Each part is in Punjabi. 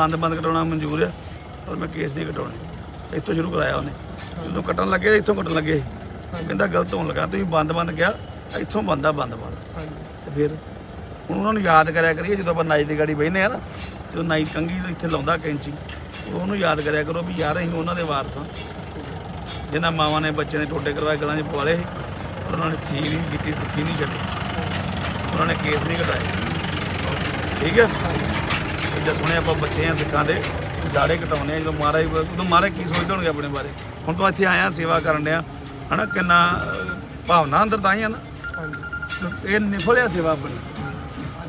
ਬੰਦ ਬੰਦ ਕਟਾਉਣਾ ਮਨਜ਼ੂਰ ਆ ਪਰ ਮੈਂ ਕੇਸ ਨਹੀਂ ਕਟਾਉਣੇ। ਇੱਥੋਂ ਸ਼ੁਰੂ ਕਰਾਇਆ ਉਹਨੇ। ਜਦੋਂ ਕੱਟਣ ਲੱਗੇ ਇੱਥੋਂ ਕੱਟਣ ਲੱਗੇ। ਉਹ ਕਹਿੰਦਾ ਗਲਤ ਹੋਣ ਲੱਗਾ ਤੁਸੀਂ ਬੰਦ ਬੰਦ ਕਿਹਾ ਇੱਥੋਂ ਬੰਦਾ ਬੰਦ ਬੰਦ। ਤੇ ਫਿਰ ਹੁਣ ਉਹਨਾਂ ਨੂੰ ਯਾਦ ਕਰਿਆ ਕਰੀਏ ਜਦੋਂ ਆਪਾਂ ਨਾਈ ਦੀ ਗਾੜੀ ਬਹਿਨੇ ਆ ਨਾ ਜਦੋਂ ਨਾਈ ਕੰਗੀ ਇੱਥੇ ਲਾਉਂਦਾ ਕੈਂਚੀ ਉਹਨੂੰ ਯਾਦ ਕਰਿਆ ਕਰੋ ਵੀ ਯਾਰ ਅਸੀਂ ਉਹਨਾਂ ਦੇ ਵਾਰਸ ਹਾਂ। ਜਿਨ੍ਹਾਂ ਮਾਵਾਂ ਨੇ ਬੱਚੇ ਨੇ ਟੋਟੇ ਕਰਵਾਏ ਗਲਾਂ 'ਚ ਪਵਾਲੇ ਉਹਨਾਂ ਨੇ ਸੀ ਨਹੀਂ ਕੀਤੀ ਸਿੱਖੀ ਨਹੀਂ ਛੱਡੀ। ਉਹਨਾਂ ਨੇ ਕੇਸ ਨਹੀਂ ਕਟਾਏ। ਠੀਕ ਹੈ ਜੇ ਸੁਣਿਆ ਆਪਾਂ ਬੱਚੇ ਆ ਸਿੱਖਾਂ ਦੇ ਦਾੜੇ ਕਟਾਉਣੇ ਆ ਜਦੋਂ ਮਹਾਰਾਜ ਉਦੋਂ ਮਹਾਰਾਜ ਕੀ ਸੋਚਦੇ ਹੋਣਗੇ ਆਪਣੇ ਬਾਰੇ? ਹੁਣ ਤੋਂ ਇੱਥੇ ਆਇਆ ਸੇਵਾ ਕਰਨ ਡਿਆ ਹਨਾ ਕਿੰਨਾ ਭਾਵਨਾ ਅੰਦਰ ਤਾਂ ਹੀ ਆ ਨਾ? ਇਹ ਨਿਫਲਿਆ ਸੇਵਾ ਆਪਣੀ।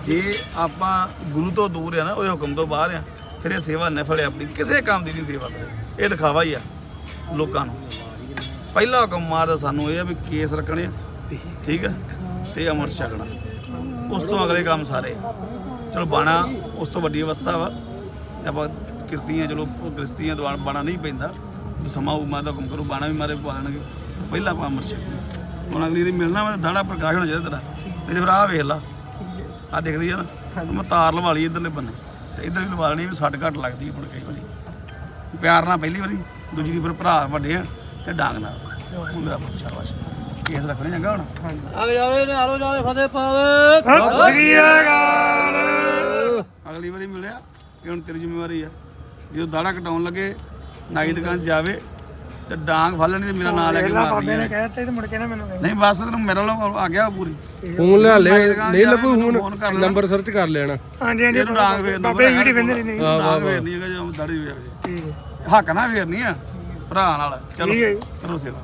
ਜੇ ਆਪਾਂ ਗੁਰੂ ਤੋਂ ਦੂਰ ਆ ਨਾ ਉਹਦੇ ਹੁਕਮ ਤੋਂ ਬਾਹਰ ਆ ਫਿਰ ਇਹ ਸੇਵਾ ਨਿਫਲਿਆ ਆਪਣੀ। ਕਿਸੇ ਕੰਮ ਦੀ ਨਹੀਂ ਸੇਵਾ ਇਹ ਦਿਖਾਵਾ ਹੀ ਆ ਲੋਕਾਂ ਨੂੰ। ਪਹਿਲਾ ਹੁਕਮ ਮਾਰਦਾ ਸਾਨੂੰ ਇਹ ਆ ਵੀ ਕੇਸ ਰੱਖਣੇ ਠੀਕ ਆ? ਤੇ ਅਮਰ ਛਕਣਾ। ਉਸ ਤੋਂ ਅਗਲੇ ਕੰਮ ਸਾਰੇ ਚਲੋ ਬਾਣਾ ਉਸ ਤੋਂ ਵੱਡੀ ਅਵਸਥਾ ਵਾ। ਆਪਾਂ ਕਿਰਤੀਆਂ ਚਲੋ ਉਹ ਗ੍ਰਸਤੀਆਂ ਤੋਂ ਬਾਣਾ ਨਹੀਂ ਪੈਂਦਾ। ਸਮਾਂ ਉਮਾ ਦਾ ਹੁਕਮ ਕਰੋ ਬਾਣਾ ਵੀ ਮਾਰੇ ਪਵਾ ਦੇਣਗੇ ਪਹਿਲਾ ਆਪਾਂ ਅਮਰ ਛਕਣਾ। ਹੁਣ ਅਗਲੀ ਵਾਰੀ ਮਿਲਣਾ ਵਾ ਦਾੜਾ ਪ੍ਰਕਾਸ਼ ਹੋਣਾ ਚਾਹੀਦਾ ਤੇਰਾ। ਨਹੀਂ ਤੇ ਫਿਰ ਆਹ ਵੇਖ ਲਾ। ਆ ਦਿਖਦੀ ਆ ਨਾ। ਮੈਂ ਤਾਰ ਲਵਾ ਲਈ ਇਧਰਲੇ ਬੰਨੇ। ਤੇ ਇਧਰ ਵੀ ਲਵਾ ਲੈਣੀ ਵੀ ਸੱਟ ਘੱਟ ਲੱਗਦੀ ਆ ਹੁਣ ਕਈ ਵਾਰੀ। ਪਿਆਰ ਨਾਲ ਪਹਿਲੀ ਵਾਰੀ ਦੂਜੀ ਦੀ ਫਿਰ ਭਰਾ ਵੱਡੇ ਆ ਤੇ ਡਾਂਗ ਨਾਲ। ਹੁਣ ਮੇਰਾ ਪੁੱਤ ਸ਼ਾਬਾਸ਼। ਕੇਸ ਰੱਖਣੇ ਚੰਗਾ ਹੁਣ। ਆ ਜਾਵੇ ਨਾਲੋ ਜਾਵੇ ਫਤਿਹ ਪਾਵੇ ਵਾਰੀ ਮਿਲਿਆ ਇਹ ਹੁਣ ਤੇਰੀ ਜ਼ਿੰਮੇਵਾਰੀ ਆ। ਜਦੋਂ ਦਾੜਾ ਕਟਾਉਣ ਲੱਗੇ ਨਾਈ ਦੁਕਾਨ ਜਾਵੇ ਤੇ ਡਾਂਗ ਫੜ ਲੈਣੀ ਤੇ ਮੇਰਾ ਨਾਂ ਲੈ ਕੇ ਮਾਰਨੀ ਆ। ਕਹਿਤਾ ਤੇ ਮੁੜ ਕੇ ਨਾ ਮੈਨੂੰ ਨਹੀਂ ਬਸ ਤੈਨੂੰ ਮੇਰੇ ਵੱਲੋਂ ਆ ਗਿਆ ਪੂਰੀ। ਫੋਨ ਲੈ ਲੈ ਨਹੀਂ ਮੈਨੂੰ ਹੁਣ। ਨੰਬਰ ਸਰਚ ਕਰ ਲੈਣਾ। ਹਾਂਜੀ ਹਾਂਜੀ ਇਹਨੂੰ ਡਾਂਗ ਫੇਰਨਾ ਬਾਬੇ ਵੀਡੀਓ ਬੰਦੇ ਨਹੀਂ। ਡਾਂਗ ਫੇਰਨੀ ਹੈਗਾ ਜਦੋਂ ਦਾੜੀ ਵੇਖ ਠੀਕ ਹੈ। ਹੱਕ ਨਾ ਫੇਰਨੀ ਆ ਭਰਾ ਨਾਲ। ਚਲੋ ਹੈ ਜੀ। ਕਰੋ ਸੇਵਾ।